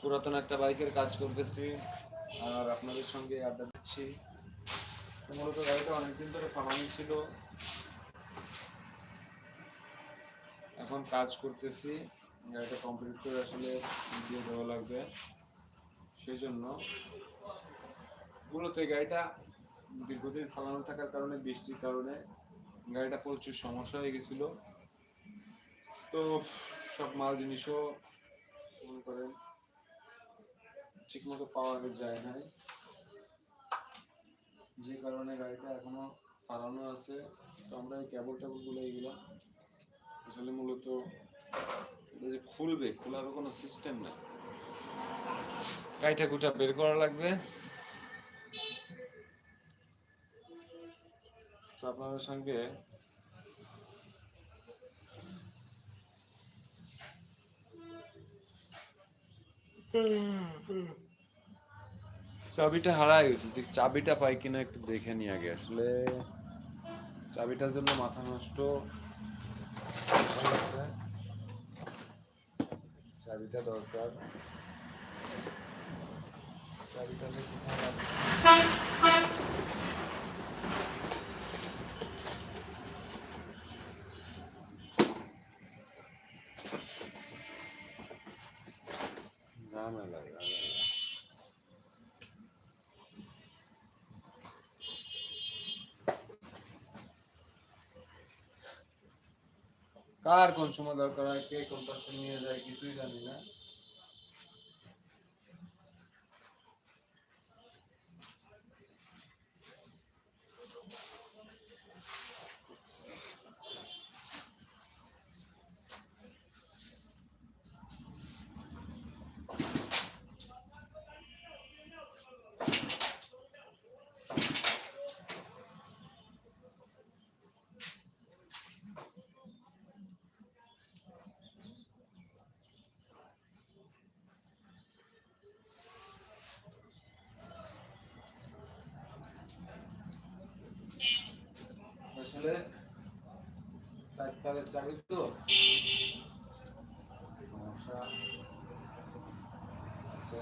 পুরাতন একটা বাইকের কাজ করতেছি আর আপনাদের সঙ্গে আড্ডা দিচ্ছি। মূলত গাড়িটা অনেকদিন ধরে ফালানো ছিল। এখন কাজ করতেছি। গাড়িটা কমপ্লিট করে আসলে দিয়ে দেওয়া লাগবে। সেই জন্য মূলত এই গাড়িটা দীর্ঘদিন ফালানো থাকার কারণে, বৃষ্টির কারণে গাড়িটা প্রচুর সমস্যা হয়ে গেছিল। তো সব মাল জিনিসও মনে করেন ঠিক মতো পাওয়া যায় নাই। যে কারণে গাড়িটা এখনও ফালানো আছে। তো আমরা এই কেবল টেবলগুলো এইগুলো আসলে মূলত যে খুলবে, খোলার কোনো সিস্টেম নাই। গাড়িটা গুটা বের করা লাগবে। তো আপনাদের সঙ্গে চাবিটা হারায় গেছে। চাবিটা পাই কিনা একটু দেখে নি আগে। আসলে চাবিটার জন্য মাথা নষ্ট। চাবিটা দরকার। চাবিটা না কোথায় রাখব? ঝামেলা ঝামেলা কার কোন সময় দরকার হয় কে কোন কাজটা নিয়ে যায় কিছুই জানি না আসলে চারতলের চাকরি তো সমস্যা আছে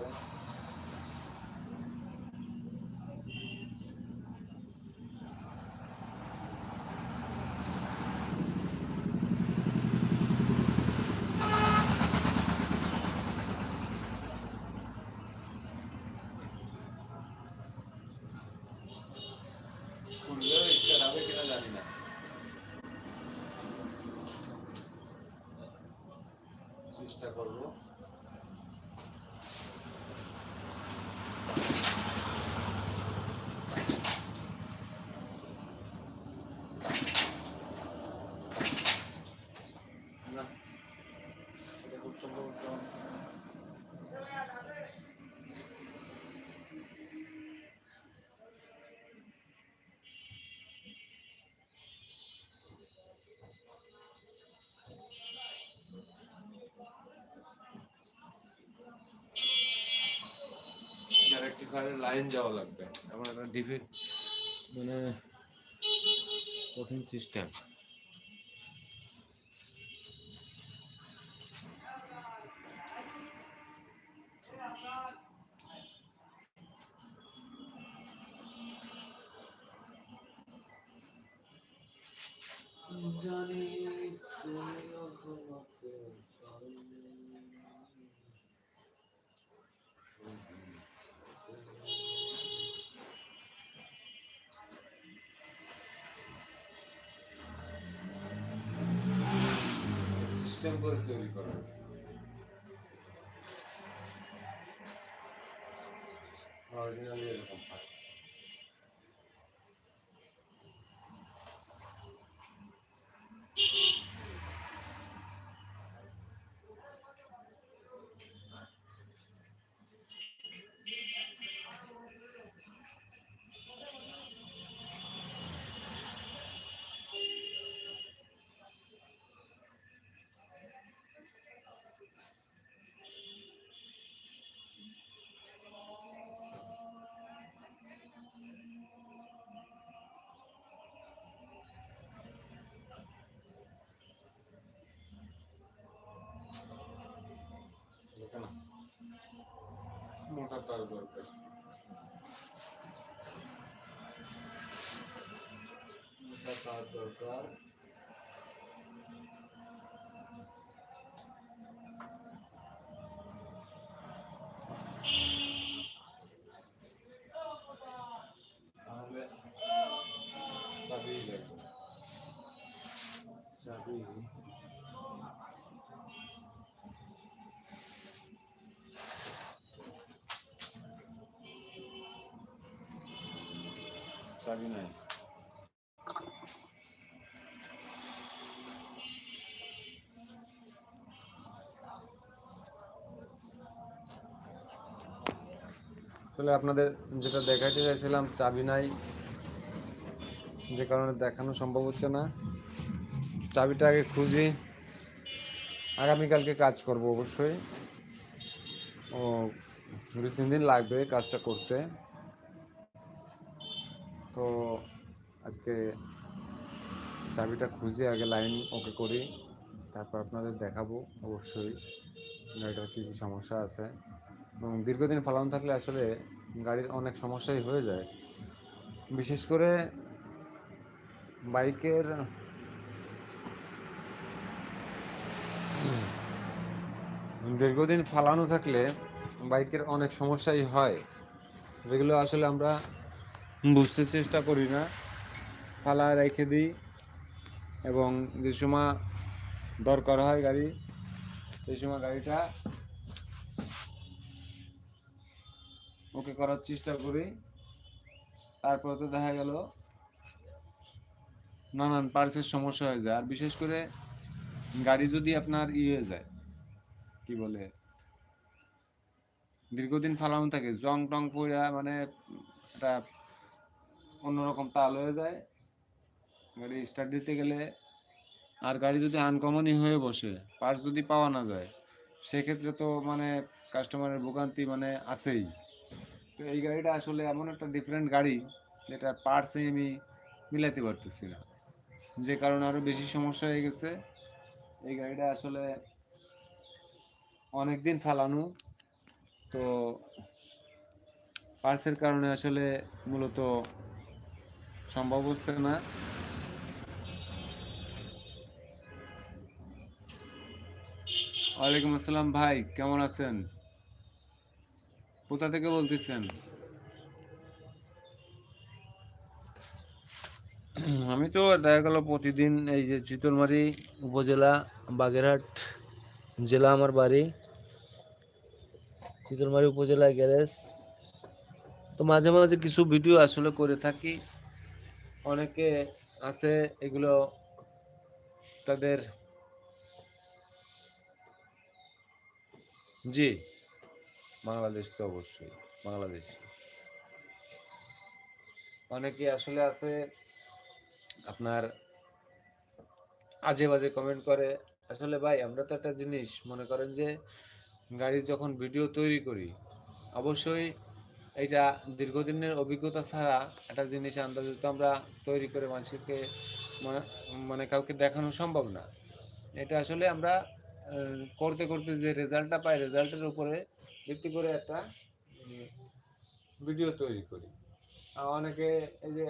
খুললেও স্টার হবে কিনা জানি না চেষ্টা করব না এটা খুব সম্ভবত রেকটিফায়ারের লাইন যাওয়া লাগবে। আমার একটা ডিফি মানে কঠিন সিস্টেম করে তৈরি করা হয়েছে। অরিজিনালি এরকম হয় মোটা তার দরকার মোটা তার দরকার চাবি নাই তাহলে আপনাদের যেটা দেখাইতে চাইছিলাম, চাবি নাই। যে কারণে দেখানো সম্ভব হচ্ছে না। চাবিটা আগে খুঁজি। আগামীকালকে কাজ করব অবশ্যই। ও দু তিন দিন লাগবে কাজটা করতে। তো আজকে চাবিটা খুঁজে আগে লাইন ওকে করি তারপর আপনাদের দেখাবো অবশ্যই গাড়িটার কী কী সমস্যা আছে। এবং দীর্ঘদিন ফলানো থাকলে আসলে গাড়ির অনেক সমস্যাই হয়ে যায়। বিশেষ করে বাইকের দীর্ঘদিন ফালানো থাকলে বাইকের অনেক সমস্যাই হয়। যেগুলো আসলে আমরা বুঝতে চেষ্টা করি না। ফালা রেখে দিই এবং যে সময় দরকার হয় গাড়ি, সেই সময় গাড়িটা ওকে করার চেষ্টা করি। তারপর তো দেখা গেল নানান পার্সের সমস্যা হয়ে যায়। আর বিশেষ করে গাড়ি যদি আপনার ইয়ে যায়, কি বলে, দীর্ঘদিন ফালানো থাকে, জং টং পড়া মানে একটা অন্যরকম তাল হয়ে যায়। গাড়ি স্টার্ট দিতে গেলে আর গাড়ি যদি আনকমনই হয়ে বসে পার্টস যদি পাওয়া না যায়, সেক্ষেত্রে তো মানে কাস্টমারের ভোগান্তি মানে আছেই। তো এই গাড়িটা আসলে এমন একটা ডিফারেন্ট গাড়ি যেটা পার্টসে আমি মিলাতে পারতেছি না। যে কারণে আরও বেশি সমস্যা হয়ে গেছে। এই গাড়িটা আসলে অনেক দিন ফালানো। তো পার্সের কারণে আসলে মূলত সম্ভব হচ্ছে না। ওয়ালাইকুম আসসালাম ভাই, কেমন আছেন? কোথা থেকে বলতেছেন? আমি তো দেখা গেল প্রতিদিন এই যে চিতলমারি উপজেলা বাগেরহাট জেলা আমার বাড়ি। চিতলমারি উপজেলা গ্যারেজ। তো মাঝে মাঝে কিছু ভিডিও আসলে করে থাকি। অনেকে আছে এগুলো তাদের জি, বাংলাদেশ তো অবশ্যই, বাংলাদেশ। অনেকে আসলে আছে আপনার আজে বাজে কমেন্ট করে, আসলে ভাই আমরা তো একটা জিনিস মনে করেন যে গাড়ি যখন ভিডিও তৈরি করি, অবশ্যই এটা দীর্ঘদিনের অভিজ্ঞতা ছাড়া একটা জিনিস আন্দাজে তো আমরা তৈরি করে মানুষকে মানে কাউকে দেখানো সম্ভব না। এটা আসলে আমরা করতে করতে যে রেজাল্টটা পাই রেজাল্টের উপরে ভিত্তি করে একটা ভিডিও তৈরি করি। অনেকে এই যে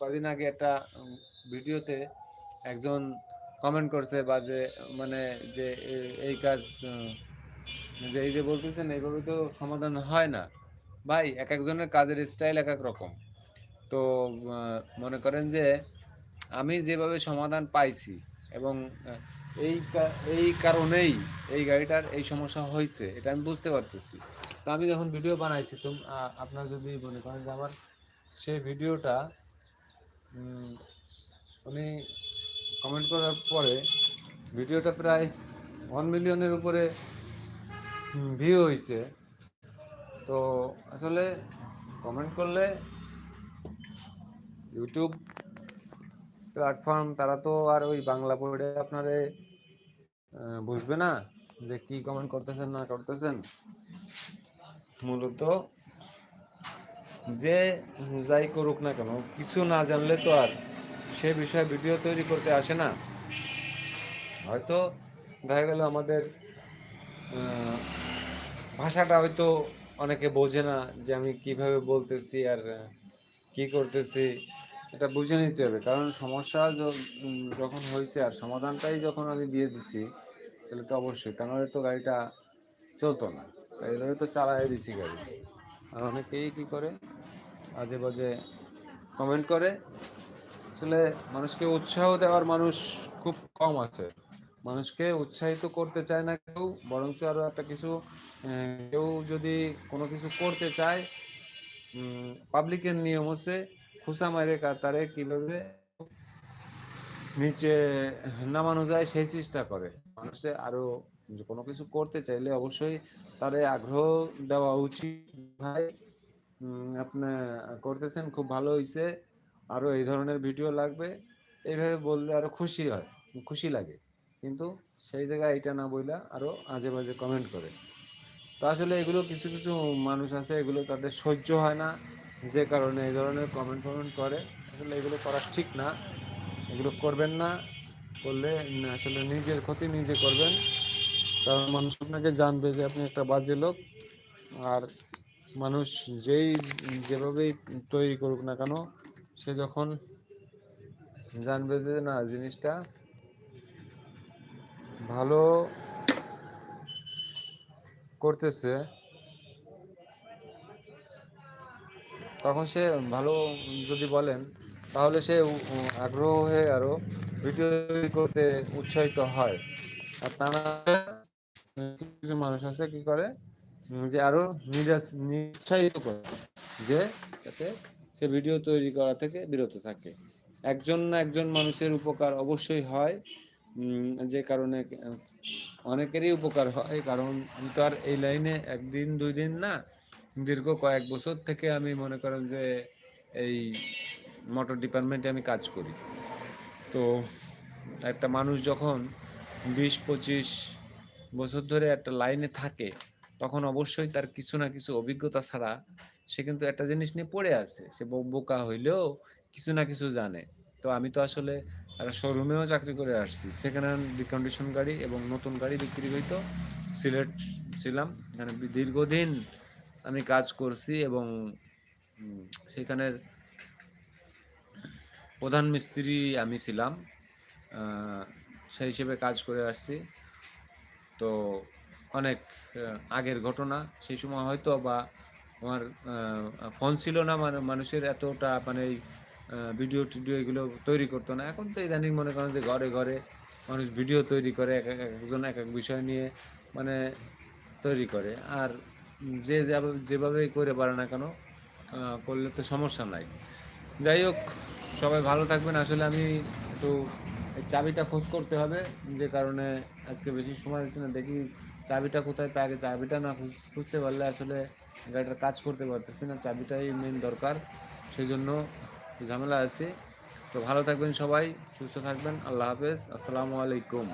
কদিন আগে একটা ভিডিওতে একজন কমেন্ট করছে বা যে মানে যে এই কাজ যে এই যে বলতেছেন, এইভাবে তো সমাধান হয় না। ভাই এক একজনের কাজের স্টাইল এক এক রকম। তো মনে করেন যে আমি যেভাবে সমাধান পাইছি এবং এই এই কারণেই এই গাড়িটার এই সমস্যা হয়েছে এটা আমি বুঝতে পারতেছি। তো আমি যখন ভিডিও বানাইছি, তো আপনার যদি মনে করেন যে আমার সেই ভিডিওটা উনি কমেন্ট করার পরে ভিডিওটা প্রায় ওয়ান মিলিয়নের উপরে ভিউ হয়েছে তো আসলে কমেন্ট করলে ইউটিউব প্ল্যাটফর্ম তারা তো আর ওই বাংলা পড়ে আপনারে বুঝবে না যে কি কমেন্ট করতেছেন, না করতেছেন। মূলত যে যাই করুক না কেন, কিছু না জানলে তো আর সে বিষয়ে ভিডিও তৈরি করতে আসে না। হয়তো দেখা গেল আমাদের ভাষাটা হয়তো অনেকে বোঝে না যে আমি কীভাবে বলতেছি আর কি করতেছি। এটা বুঝে নিতে হবে। কারণ সমস্যা যখন হয়েছে আর সমাধানটাই যখন আমি দিয়ে দিছি, তাহলে তো অবশ্যই। তা নাহলে তো গাড়িটা চলতো না? এইভাবে তো চালাই দিছি গাড়ি। আর অনেকেই কী করে? আজে বাজে কমেন্ট করে। আসলে মানুষকে উৎসাহ দেওয়ার মানুষ খুব কম আছে। মানুষকে উৎসাহিত করতে চায় না কেউ, বরঞ্চ আরও একটা কিছু কেউ যদি কোনো কিছু করতে চায় পাবলিকের নিয়ম হচ্ছে খুসা মারে কাতারে কীভাবে নিচে নামানো যায় সেই চেষ্টা করে। মানুষে আরও যে কোনো কিছু করতে চাইলে অবশ্যই তারে আগ্রহ দেওয়া উচিত। ভাই আপনি করতেছেন, খুব ভালো হয়েছে আরও এই ধরনের ভিডিও লাগবে। এইভাবে বললে আরও খুশি হয়, খুশি লাগে। কিন্তু সেই জায়গায় এটা না বইলা আরও আজে বাজে কমেন্ট করে। তো আসলে এগুলো কিছু কিছু মানুষ আছে, এগুলো তাদের সহ্য হয় না, যে কারণে এই ধরনের কমেন্ট কমেন্ট করে। আসলে এগুলো করা ঠিক না, এগুলো করবেন না, করলে আসলে নিজের ক্ষতি নিজে করবেন। কারণ মানুষ আপনাকে জানবে যে আপনি একটা বাজে লোক, আর মানুষ যেই যেভাবেই তৈরি করুক না কেন, সে যখন জানবে যে না, জিনিসটা ভালো করতেছে। তখন সে ভালো যদি বলেন, তাহলে সে আগ্রহ হয়ে আরও ভিডিও করতে উৎসাহিত হয়। আর তা না কিছু মানুষ আছে কি করে, যে আরও নিরা- নিরুৎসাহিত করে যে যাতে সে ভিডিও তৈরি করা থেকে বিরত থাকে। একজন না একজন মানুষের উপকার অবশ্যই হয়। যে কারণে অনেকেরই উপকার হয়। কারণ আমি তো আর এই লাইনে একদিন, দুই দিন না, দীর্ঘ কয়েক বছর থেকে আমি মনে করেন যে এই মোটর ডিপার্টমেন্টে আমি কাজ করি। তো একটা মানুষ যখন বিশ, পঁচিশ বছর ধরে একটা লাইনে থাকে, তখন অবশ্যই তার কিছু না কিছু অভিজ্ঞতা ছাড়া সে কিন্তু একটা জিনিস নিয়ে পড়ে আছে। সে বোকা হইলেও কিছু না কিছু জানে। তো আমি তো আসলে একটা শোরুমেও চাকরি করে আসছি। সেকেন্ড হ্যান্ড রিকন্ডিশন গাড়ি এবং নতুন গাড়ি বিক্রি হইতো। সিলেট ছিলাম। বি- দীর্ঘদিন আমি কাজ করছি এবং সেখানের প্রধান মিস্ত্রি আমি ছিলাম। সেই হিসেবে কাজ করে আসছি। তো অনেক আগের ঘটনা। সেই সময় হয়তো বা আমার ফোন ছিল না মানে মানুষের এতটা মানে ভিডিও টিডিও এগুলো তৈরি করতো না। এখন তো ইদানিং মনে করেন যে ঘরে ঘরে মানুষ ভিডিও তৈরি করে, এক এক- একজন এক এক বিষয় নিয়ে মানে তৈরি করে। আর যে যেভাবেই করে পারে না কেন করলে তো সমস্যা নাই। যাই হোক, সবাই ভালো থাকবেন। আসলে আমি একটু চাবিটা খোঁজ করতে হবে, যে কারণে আজকে বেশি সময় দিচ্ছি না। দেখি চাবিটা কোথায় পাই আগে চাবিটা না খুঁজ- খুঁজতে পারলে আসলে গাড়িটার কাজ করতে পারতেছি না। চাবিটাই মেন দরকার সেই জন্য ঝামেলা আছে। তো ভালো থাকবেন সবাই সুস্থ থাকবেন। আল্লাহ হাফেজ। আসসালামু আলাইকুম।